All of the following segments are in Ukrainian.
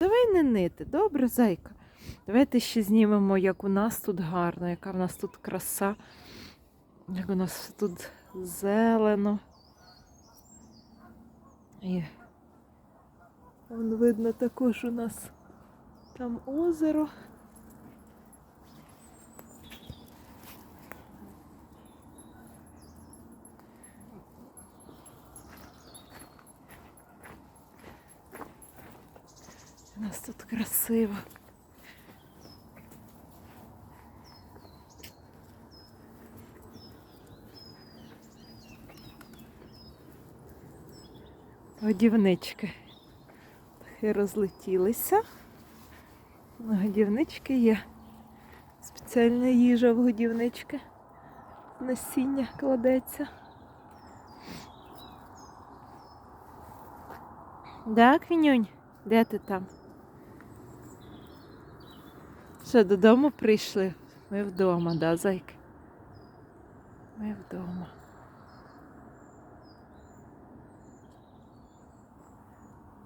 Давай не нити, добре, зайка. Давайте ще знімемо, як у нас тут гарно, яка в нас тут краса, як у нас тут зелено. І вон видно також у нас там озеро. У нас тут красиво. Годівнички. Птахи розлетілися. Годівнички є. Спеціальна їжа в годівнички. Насіння кладеться. Да, Квінюнь? Де ти там? Що, додому прийшли? Ми вдома, да, зайки? Ми вдома.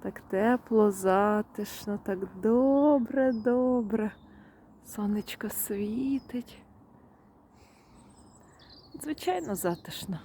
Так тепло, затишно, так добре, добре. Сонечко світить. Звичайно, затишно.